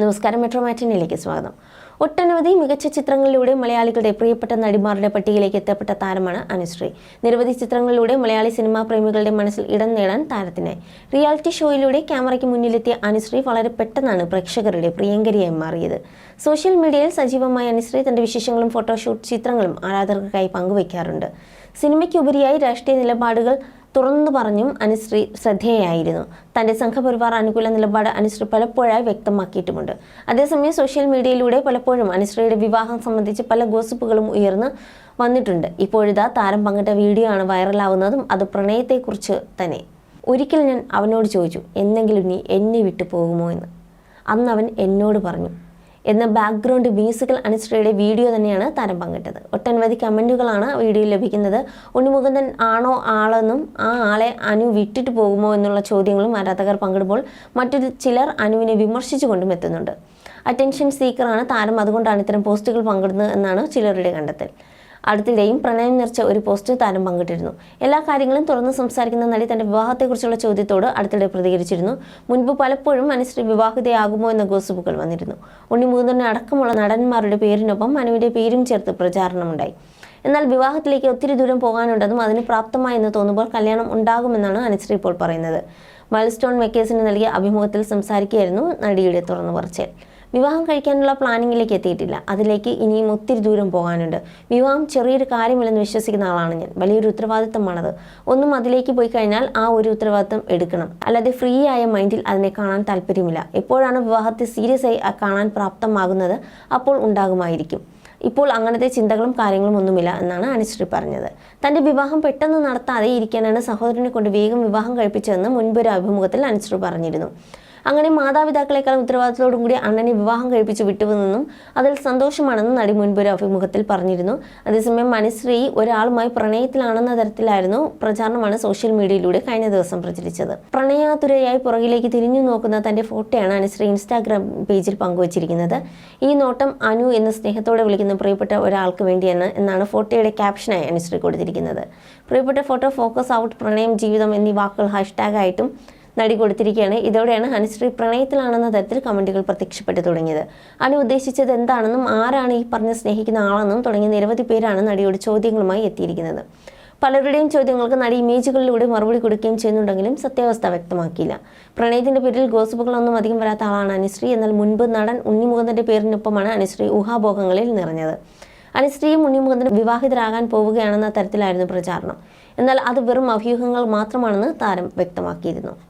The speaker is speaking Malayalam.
നമസ്കാരം മെട്രോ മാറ്റിനിലേക്ക് സ്വാഗതം. ഒട്ടനവധി മികച്ച ചിത്രങ്ങളിലൂടെ മലയാളികളുടെ പ്രിയപ്പെട്ട നടിമാരുടെ പട്ടികയിലേക്ക് എത്തപ്പെട്ട താരമാണ് അനുശ്രീ. നിരവധി ചിത്രങ്ങളിലൂടെ മലയാളി സിനിമാ പ്രേമികളുടെ മനസ്സിൽ ഇടം നേടാൻ താരത്തിനായി റിയാലിറ്റി ഷോയിലൂടെ ക്യാമറയ്ക്ക് മുന്നിലെത്തിയ അനുശ്രീ വളരെ പെട്ടെന്നാണ് പ്രേക്ഷകരുടെ പ്രിയങ്കരിയായി മാറിയത്. സോഷ്യൽ മീഡിയയിൽ സജീവമായ അനുശ്രീ തന്റെ വിശേഷങ്ങളും ഫോട്ടോഷൂട്ട് ചിത്രങ്ങളും ആരാധകർക്കായി പങ്കുവയ്ക്കാറുണ്ട് സിനിമയ്ക്കുപരിയായി രാഷ്ട്രീയ നിലപാടുകൾ തുറന്നു പറഞ്ഞും അനുശ്രീ ശ്രദ്ധേയായിരുന്നു. തന്റെ സംഘപരിവാർ അനുകൂല നിലപാട് അനുശ്രീ പലപ്പോഴായി വ്യക്തമാക്കിയിട്ടുമുണ്ട്. അതേസമയം സോഷ്യൽ മീഡിയയിലൂടെ പലപ്പോഴും അനുശ്രീയുടെ വിവാഹം സംബന്ധിച്ച് പല ഗോസിപ്പുകളും ഉയർന്ന് വന്നിട്ടുണ്ട്. ഇപ്പോഴിതാ താരം പങ്കിട്ട വീഡിയോ ആണ് വൈറലാവുന്നതും അത് പ്രണയത്തെക്കുറിച്ച് തന്നെ. ഒരിക്കൽ ഞാൻ അവനോട് ചോദിച്ചു എന്നെങ്കിലും നീ എന്നെ വിട്ടു പോകുമോ എന്ന്. അന്ന് അവൻ എന്നോട് പറഞ്ഞു എന്ന ബാക്ക്ഗ്രൗണ്ട് മ്യൂസിക്കൽ അനുശ്രീയുടെ വീഡിയോ തന്നെയാണ് താരം പങ്കിട്ടത്. ഒട്ടനവധി കമന്റുകളാണ് വീഡിയോയിൽ ലഭിക്കുന്നത്. ഉണ്ണിമുകുന്ദൻ ആണോ ആളെന്നും ആ ആളെ അനു വിട്ടിട്ട് പോകുമോ എന്നുള്ള ചോദ്യങ്ങളും ആരാധകർ പങ്കിടുമ്പോൾ മറ്റൊരു ചിലർ അനുവിനെ വിമർശിച്ചുകൊണ്ടും എത്തുന്നുണ്ട്. അറ്റൻഷൻ സീക്കറാണ് താരം. അതുകൊണ്ടാണ് ഇത്തരം പോസ്റ്റുകൾ പങ്കിടുന്നത് എന്നാണ് ചിലരുടെ കണ്ടെത്തൽ. അടുത്തിടെയും പ്രണയം നിറച്ച ഒരു പോസ്റ്റ് താരം പങ്കിട്ടിരുന്നു. എല്ലാ കാര്യങ്ങളും തുറന്ന് സംസാരിക്കുന്ന നടി തന്റെ വിവാഹത്തെക്കുറിച്ചുള്ള ചോദ്യത്തോട് അടുത്തിടെ പ്രതികരിച്ചിരുന്നു. മുൻപ് പലപ്പോഴും അനുശ്രീ വിവാഹിതയാകുമോ എന്ന ഗോസിപ്പുകൾ വന്നിരുന്നു. ഉണ്ണി മൂന്നറിന് അടക്കമുള്ള നടന്മാരുടെ പേരിനൊപ്പം അനുവിന്റെ പേരും ചേർത്ത് പ്രചാരണമുണ്ടായി. എന്നാൽ വിവാഹത്തിലേക്ക് ഒത്തിരി ദൂരം പോകാനുണ്ടെന്നും അതിന് പ്രാപ്തമായെന്ന് തോന്നുമ്പോൾ കല്യാണം ഉണ്ടാകുമെന്നാണ് അനുശ്രീ ഇപ്പോൾ പറയുന്നത്. മൈൽസ്റ്റോൺ മെക്കേഴ്സിന് നൽകിയ അഭിമുഖത്തിൽ സംസാരിക്കുകയായിരുന്നു നടിയുടെ തുറന്നു വിവാഹം കഴിക്കാനുള്ള പ്ലാനിങ്ങിലേക്ക് എത്തിയിട്ടില്ല. അതിലേക്ക് ഇനിയും ഒത്തിരി ദൂരം പോകാനുണ്ട്. വിവാഹം ചെറിയൊരു കാര്യമില്ലെന്ന് വിശ്വസിക്കുന്ന ആളാണ് ഞാൻ. വലിയൊരു ഉത്തരവാദിത്തമാണത്. ഒന്നും അതിലേക്ക് പോയി കഴിഞ്ഞാൽ ആ ഒരു ഉത്തരവാദിത്തം എടുക്കണം. അല്ലാതെ ഫ്രീ ആയ മൈൻഡിൽ അതിനെ കാണാൻ താല്പര്യമില്ല. എപ്പോഴാണ് വിവാഹത്തെ സീരിയസ് ആയി കാണാൻ പ്രാപ്തമാകുന്നത് അപ്പോൾ ഉണ്ടാകുമായിരിക്കും. ഇപ്പോൾ അങ്ങനത്തെ ചിന്തകളും കാര്യങ്ങളും ഒന്നുമില്ല എന്നാണ് അനുശ്രീ പറഞ്ഞത്. തന്റെ വിവാഹം പെട്ടെന്ന് നടത്താതെ ഇരിക്കാനാണ് സഹോദരനെ കൊണ്ട് വേഗം വിവാഹം കഴിപ്പിച്ചതെന്ന് മുൻപൊരു അഭിമുഖത്തിൽ അനുശ്രീ പറഞ്ഞിരുന്നു. അങ്ങനെ മാതാപിതാക്കളെക്കാൾ ഉത്തരവാദിത്തത്തോടും കൂടി അണ്ണനെ വിവാഹം കഴിപ്പിച്ച് വിട്ടുവെന്നും അതിൽ സന്തോഷമാണെന്ന് നടി മുൻപൊരു അഭിമുഖത്തിൽ പറഞ്ഞിരുന്നു. അതേസമയം മനുശ്രീ ഒരാളുമായി പ്രണയത്തിലാണെന്ന തരത്തിലായിരുന്നു പ്രചാരണമാണ് സോഷ്യൽ മീഡിയയിലൂടെ കഴിഞ്ഞ ദിവസം പ്രചരിച്ചത്. പ്രണയാതുരയായി പുറകിലേക്ക് തിരിഞ്ഞു നോക്കുന്ന തന്റെ ഫോട്ടോയാണ് അനുശ്രീ ഇൻസ്റ്റാഗ്രാം പേജിൽ പങ്കുവച്ചിരിക്കുന്നത്. ഈ നോട്ടം അനു എന്ന സ്നേഹത്തോടെ വിളിക്കുന്ന പ്രിയപ്പെട്ട ഒരാൾക്ക് വേണ്ടിയാണ് എന്നാണ് ഫോട്ടോയുടെ ക്യാപ്ഷനായി അനുശ്രീ കൊടുത്തിരിക്കുന്നത്. പ്രിയപ്പെട്ട ഫോട്ടോ ഫോക്കസ് ഔട്ട് പ്രണയം ജീവിതം എന്നീ വാക്കുകൾ ഹാഷ്ടാഗായിട്ടും നടി കൊടുത്തിരിക്കുകയാണ്. ഇതോടെയാണ് ഹനുശ്രീ പ്രണയത്തിലാണെന്ന തരത്തിൽ കമന്റുകൾ പ്രത്യക്ഷപ്പെട്ടു തുടങ്ങിയത്. അനു ഉദ്ദേശിച്ചത് എന്താണെന്നും ആരാണ് ഈ പറഞ്ഞ് സ്നേഹിക്കുന്ന ആളെന്നും തുടങ്ങിയ നിരവധി പേരാണ് നടിയോട് ചോദ്യങ്ങളുമായി എത്തിയിരിക്കുന്നത്. പലരുടെയും ചോദ്യങ്ങൾക്ക് നടി ഇമേജുകളിലൂടെ മറുപടി കൊടുക്കുകയും ചെയ്യുന്നുണ്ടെങ്കിലും സത്യാവസ്ഥ വ്യക്തമാക്കിയില്ല. പ്രണയത്തിന്റെ പേരിൽ ഗോസിപ്പുകളൊന്നും അധികം വരാത്ത ആളാണ് അനുശ്രീ എന്നാൽ മുൻപ് നടൻ ഉണ്ണിമുകുന്ദന്റെ പേരിനൊപ്പമാണ് അനുശ്രീ ഊഹാഭോഗങ്ങളിൽ നിറഞ്ഞത്. അനുശ്രീയും ഉണ്ണിമുകുന്ദനും വിവാഹിതരാകാൻ പോവുകയാണെന്ന തരത്തിലായിരുന്നു പ്രചാരണം. എന്നാൽ അത് വെറും അഭ്യൂഹങ്ങൾ മാത്രമാണെന്ന് താരം വ്യക്തമാക്കിയിരുന്നു.